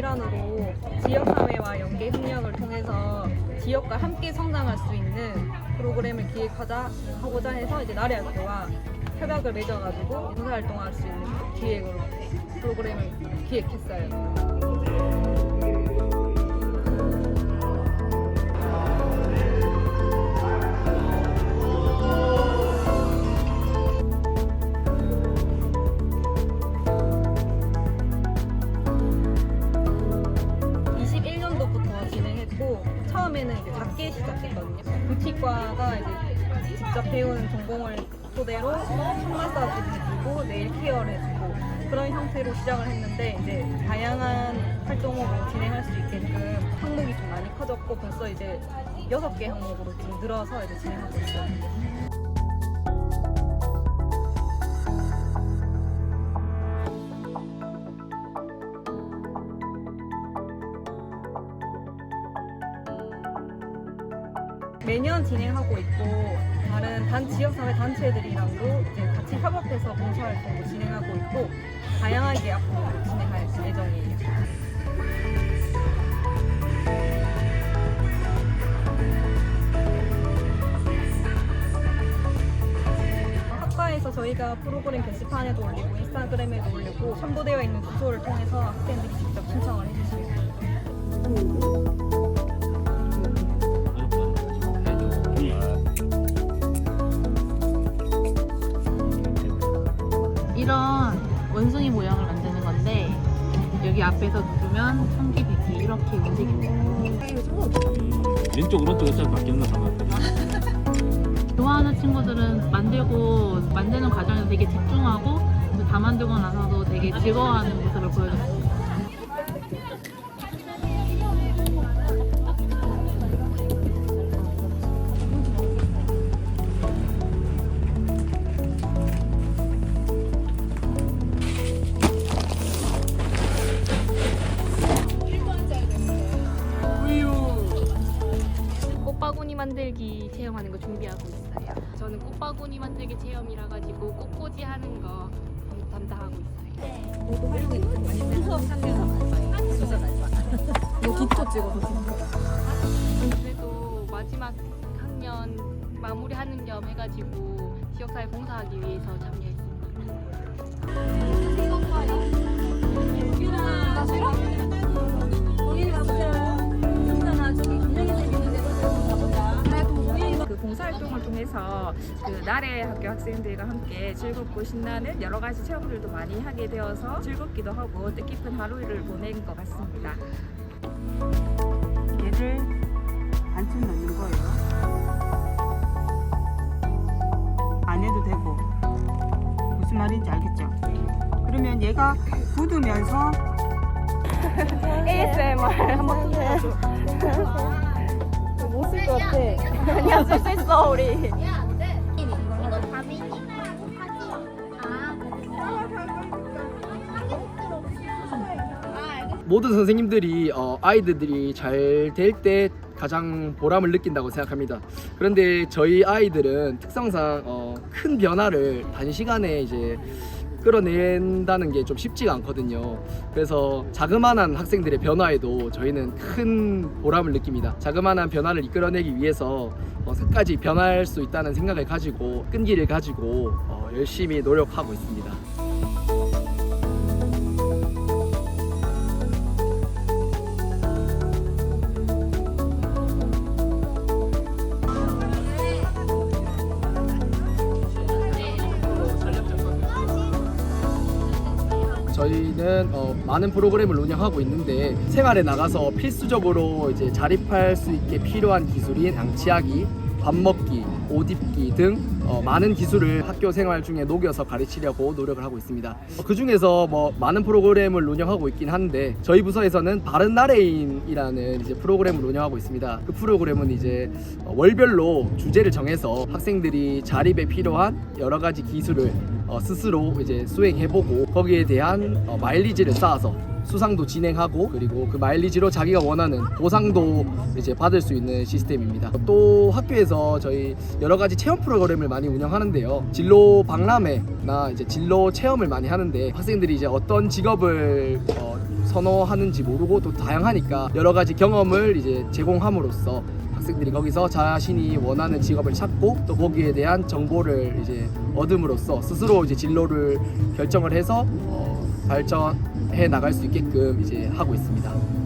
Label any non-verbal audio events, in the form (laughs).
일환으로 지역 사회와 연계 협력을 통해서 지역과 함께 성장할 수 있는 프로그램을 기획하자 하고자 해서 이제 나래 학교와 협약을 맺어가지고 봉사 활동할 수 있는 기획으로 프로그램을 기획했어요. 처음에는 이제 작게 시작했거든요 뷰티과가 이제 직접 배우는 전공을 토대로 손 마사지 해주고 네일 케어를 해주고 그런 형태로 시작을 했는데 이제 다양한 활동으로 진행할 수 있게끔 항목이 좀 많이 커졌고 벌써 이제 여섯 개 항목으로 지금 늘어서 이제 진행하고 있어요. 매년 진행하고 있고 다른 단 지역사회 단체들이랑도 이제 같이 협업해서 봉사활동도 진행하고 있고 다양하게 앞으로 진행할 예정이에요. 학과에서 저희가 프로그램 게시판에도 올리고 인스타그램에도 올리고 첨부되어 있는 주소를 통해서 학생들이 직접 신청을 해주시면 이런 원숭이 모양을 만드는 건데 여기 앞에서 누르면 청기 백기 이렇게 움직입니다. 왼쪽 오른쪽 어차피 바뀌는 거 상관없거든. 좋아하는 친구들은 만들고 만드는 과정에서 되게 집중하고 또다 만들고 나서도 되게 즐거워하는 모습을 보여줬어요. 하는 거 준비하고 있어요. 저는 꽃바구니 만들기 체험이라 가지고 꽃꽂이 하는 거 담당하고 있어요. 그래도 마지막 학년 마무리하는 겸 해가지고 지역사회 봉사하기 위해서 참여했습니다. 통해서 그 나래 학교 학생들과 함께 즐겁고 신나는 여러 가지 체험들도 많이 하게 되어서 즐겁기도 하고 뜻깊은 하루를 보낸 것 같습니다. 얘를 반쯤 넣는 거예요. 안 해도 되고 무슨 말인지 알겠죠? 그러면 얘가 굳으면서 (laughs) ASMR 한번 해줘. 아니야, 쓸 수 있어, 우리. 모든 선생님들이 어, 아이들이 잘 될 때 가장 보람을 느낀다고 생각합니다. 그런데 저희 아이들은 특성상 어, 큰 변화를 단시간에 이제 끌어낸다는 게 좀 쉽지가 않거든요. 그래서 자그마한 학생들의 변화에도 저희는 큰 보람을 느낍니다. 자그마한 변화를 이끌어내기 위해서 어, 끝까지 변할 수 있다는 생각을 가지고 끈기를 가지고 어, 열심히 노력하고 있습니다. 저희는 어, 많은 프로그램을 운영하고 있는데 생활에 나가서 필수적으로 이제 자립할 수 있게 필요한 기술인 양치하기, 밥 먹기, 옷 입기 등 어, 많은 기술을 학교 생활 중에 녹여서 가르치려고 노력을 하고 있습니다. 그 중에서 뭐 많은 프로그램을 운영하고 있긴 한데 저희 부서에서는 바른 나래인이라는 이제 프로그램을 운영하고 있습니다. 그 프로그램은 이제 어, 월별로 주제를 정해서 학생들이 자립에 필요한 여러 가지 기술을 어, 스스로 이제 수행해보고 거기에 대한 어, 마일리지를 쌓아서 수상도 진행하고 그리고 그 마일리지로 자기가 원하는 보상도 이제 받을 수 있는 시스템입니다. 또 학교에서 저희 여러 가지 체험 프로그램을 많이 운영하는데요. 진로 박람회나 이제 진로 체험을 많이 하는데 학생들이 이제 어떤 직업을 어, 선호하는지 모르고 또 다양하니까 여러 가지 경험을 이제 제공함으로써 학생들이 거기서 자신이 원하는 직업을 찾고 또 거기에 대한 정보를 이제 얻음으로써 스스로 이제 진로를 결정을 해서 어, 발전해 나갈 수 있게끔 이제 하고 있습니다.